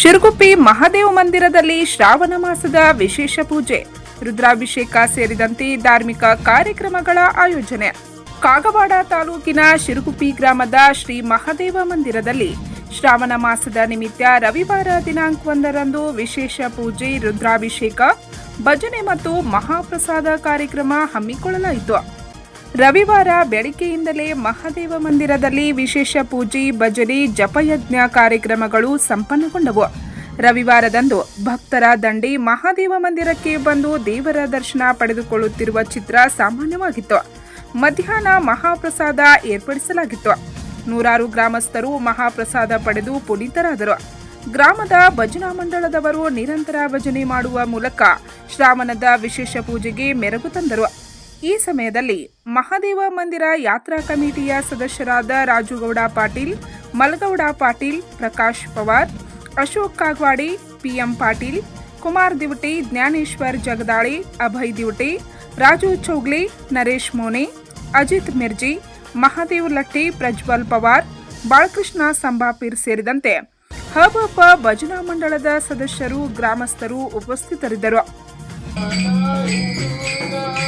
ಶಿರಗುಪ್ಪಿ ಮಹಾದೇವ ಮಂದಿರದಲ್ಲಿ ಶ್ರಾವಣ ಮಾಸದ ವಿಶೇಷ ಪೂಜೆ. ರುದ್ರಾಭಿಷೇಕ ಸೇರಿದಂತೆ ಧಾರ್ಮಿಕ ಕಾರ್ಯಕ್ರಮಗಳ ಆಯೋಜನೆ. ಕಾಗವಾಡ ತಾಲೂಕಿನ ಶಿರಗುಪ್ಪಿ ಗ್ರಾಮದ ಶ್ರೀ ಮಹಾದೇವ ಮಂದಿರದಲ್ಲಿ ಶ್ರಾವಣ ಮಾಸದ ನಿಮಿತ್ತ ರವಿವಾರ ದಿನಾಂಕ ಒಂದರಂದು ವಿಶೇಷ ಪೂಜೆ, ರುದ್ರಾಭಿಷೇಕ, ಭಜನೆ ಮತ್ತು ಮಹಾಪ್ರಸಾದ ಕಾರ್ಯಕ್ರಮ ಹಮ್ಮಿಕೊಳ್ಳಲಾಯಿತು. ರವಿವಾರ ಬೆಳಿಗ್ಗೆಯಿಂದಲೇ ಮಹಾದೇವ ಮಂದಿರದಲ್ಲಿ ವಿಶೇಷ ಪೂಜೆ, ಭಜನೆ, ಜಪಯಜ್ಞ ಕಾರ್ಯಕ್ರಮಗಳು ಸಂಪನ್ನಗೊಂಡವು. ರವಿವಾರದಂದು ಭಕ್ತರ ದಂಡಿ ಮಹಾದೇವ ಮಂದಿರಕ್ಕೆ ಬಂದು ದೇವರ ದರ್ಶನ ಪಡೆದುಕೊಳ್ಳುತ್ತಿರುವ ಚಿತ್ರ ಸಾಮಾನ್ಯವಾಗಿತ್ತು. ಮಧ್ಯಾಹ್ನ ಮಹಾಪ್ರಸಾದ ಏರ್ಪಡಿಸಲಾಗಿತ್ತು. ನೂರಾರು ಗ್ರಾಮಸ್ಥರು ಮಹಾಪ್ರಸಾದ ಪಡೆದು ಪುನೀತರಾದರು. ಗ್ರಾಮದ ಭಜನಾ ಮಂಡಳದವರು ನಿರಂತರ ಭಜನೆ ಮಾಡುವ ಮೂಲಕ ಶ್ರಾವಣದ ವಿಶೇಷ ಪೂಜೆಗೆ ಮೆರಗು ತಂದರು. ಈ ಸಮಯದಲ್ಲಿ ಮಹಾದೇವ ಮಂದಿರ ಯಾತ್ರಾ ಕಮಿಟಿಯ ಸದಸ್ಯರಾದ ರಾಜುಗೌಡ ಪಾಟೀಲ್, ಮಲಗೌಡ ಪಾಟೀಲ್, ಪ್ರಕಾಶ್ ಪವಾರ್, ಅಶೋಕ್ ಕಾಗ್ವಾಡಿ, ಪಿಎಂ ಪಾಟೀಲ್, ಕುಮಾರ್ ದಿವಟಿ, ಜ್ಞಾನೇಶ್ವರ್ ಜಗದಾಳಿ, ಅಭಯ್ ದಿವಟಿ, ರಾಜು ಚೌಗ್ಲಿ, ನರೇಶ್ ಮೋನೆ, ಅಜಿತ್ ಮಿರ್ಜಿ, ಮಹಾದೇವ್ ಲಟ್ಟಿ, ಪ್ರಜ್ವಲ್ ಪವಾರ್ ಬಾಳಕೃಷ್ಣ ಸಂಬಾಪೀರ್ ಸೇರಿದಂತೆ ಹಬ್ಬ ಭಜನಾ ಮಂಡಳದ ಸದಸ್ಯರು, ಗ್ರಾಮಸ್ಥರು ಉಪಸ್ಥಿತರಿದ್ದರು.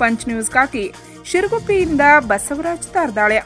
ಪಂಚ್ ನ್ಯೂಸ್ಗಾಗಿ ಶಿರಗುಪ್ಪಿಯಿಂದ ಬಸವರಾಜ್ ತಾರ್ದಾಳೆ